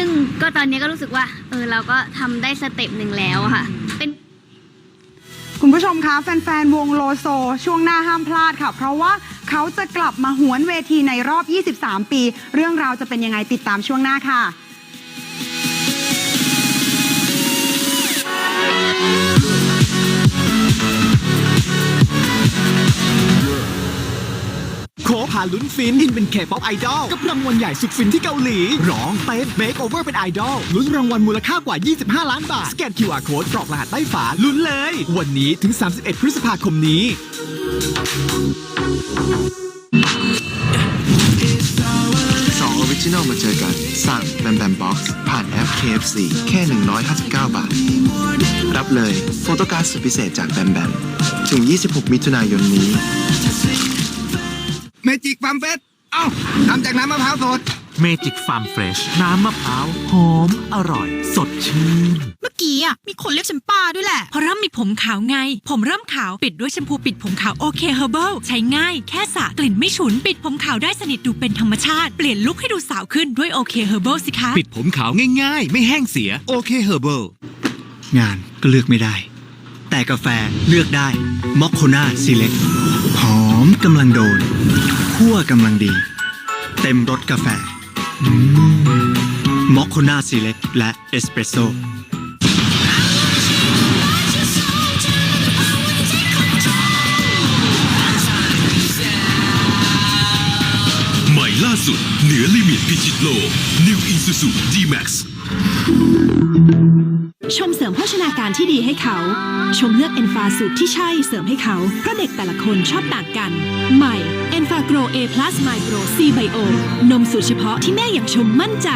ซึ่งก็ตอนนี้ก็รู้สึกว่า เออเราก็ทำได้สเต็ปหนึ่งแล้วอะค่ะ เป็นคุณผู้ชมคะแฟนๆ วงโลโซ ช่วงหน้าห้ามพลาดค่ะ เพราะว่าเขาจะกลับมาหวนเวทีในรอบ 23 ปี เรื่องราวจะเป็นยังไงติดตามช่วงหน้าค่ะ ลุ้นฟินทินเป็นเคป๊อปไอดอลกับรางวัลใหญ่สุดฟินที่เกาหลี ร้องเต้นเบคโอเวอร์เป็นไอดอลลุ้นรางวัลมูลค่ากว่า 25 ล้านบาท สแกน QR Code กรอกรหัสใต้ฝาลุ้นเลย วันนี้ถึง 31 พฤษภาคมนี้ สองออริจินอลมาเจอกัน สั่งแบมแบมบ็อกซ์ผ่านแอป KFC แค่ 159 บาท รับเลย โฟโต้การ์ดสุดพิเศษจากแบมแบม ถึง 26 มิถุนายนนี้ เมจิกฟัมเฟสเอ้าทำจากน้ำมะพร้าวสด เมจิกฟาร์มเฟรชน้ำมะพร้าวหอมอร่อย สดชื่น เมื่อกี้อะมีคนเรียกฉันป้าด้วยแหละ เพราะเริ่มมีผมขาวไง ผมเริ่มขาวปิดด้วยแชมพูปิดผมขาวโอเคเฮอร์เบิลใช้ง่ายแค่สระกลิ่นไม่ฉุน ปิดผมขาวได้สนิทดูเป็นธรรมชาติเปลี่ยนลุคให้ดูสาวขึ้นด้วยโอเคเฮอร์เบิลสิคะ ปิดผมขาวง่ายๆ ไม่แห้งเสีย โอเคเฮอร์เบิลงานก็เลือกไม่ได้ แต่กาแฟเลือกได้มอคโคนาซีเล็กหอมกำลังโดนคั่วกำลังดี เต็มรสกาแฟมอคโคนาซีเล็กและเอสเปรสโซ่ สุด เหนือลิมิตพิชิตโลก New Isuzu D-Max ชมเสริมโภชนาการที่ดีให้เขา ชมเลือกเอนฟาสูตรที่ใช่เสริมให้เขา เพราะเด็กแต่ละคนชอบต่างกัน ใหม่เอนฟาโกรเอพลัสไมโครซีไบโอนมสูตรเฉพาะที่แม่อย่างชมมั่นใจ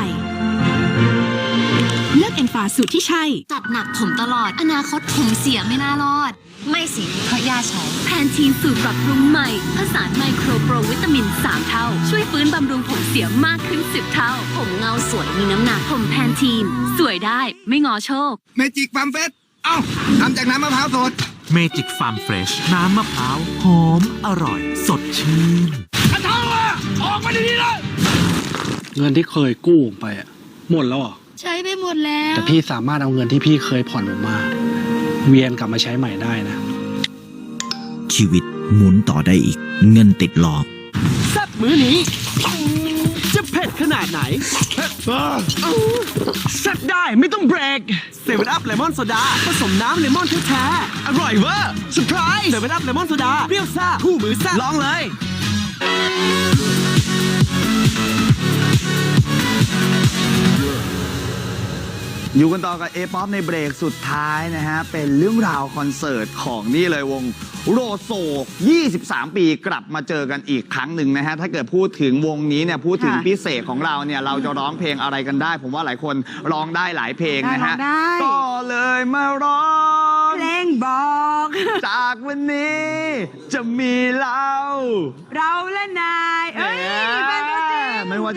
เลือกเอนฟาสูตรที่ใช่ จัดหนักผมตลอด อนาคตผมเสียไม่น่ารอด ไม่สิเพราะยาใช้แพนทีนสูตรปรับปรุงใหม่ผสานไมโครโปรวิตามิน 3 เท่า ช่วยฟื้นบำรุงผมเสียมากขึ้น 10 เท่า ผมเงาสวยมีน้ำหนักผมแพนทีนสวยได้ไม่งอโชค เมจิกฟัมเฟสเอ้าทำจากน้ำมะพร้าวสดเมจิกฟาร์มเฟรชน้ำมะพร้าวหอมอร่อย สดชื่นเงินที่เคยกู้ผมไปอะหมดแล้วเหรอ ใช้ไปหมดแล้ว แต่พี่สามารถเอาเงินที่พี่เคยผ่อนผมมา เวียนกลับมาใช้ใหม่ได้นะ ชีวิตหมุนต่อได้อีก เงินติดหลอกแซ่บมื้อนี้ จะเผ็ดขนาดไหนแซ่บได้ไม่ต้องเบรกเซเว่นอัพเลมอนโซดาผสมน้ำเลมอนแท้ๆอร่อยเวอร์เซอร์ไพรส์เซเว่นอัพเลมอนโซดาเปรี้ยวซ่าคู่มือแซ่บลองเลย อยู่กันต่อกับเอป๊อปในเบรกสุดท้ายนะฮะ เป็นเรื่องราวคอนเสิร์ตของนี่เลยวงโรโซ 23 ปีกลับมาเจอกันอีกครั้งหนึ่งนะฮะ ถ้าเกิดพูดถึงวงนี้เนี่ย พูดถึงค่ะพิเศษของเราเนี่ย เราจะร้องเพลงอะไรกันได้ ผมว่าหลายคนร้องได้หลายเพลงนะฮะร้องได้ ก็เลยมาร้อง เพลงบอก จากวันนี้จะมีเราเราและนาย เอ้ยเป็นตัวจริง ไม่ว่า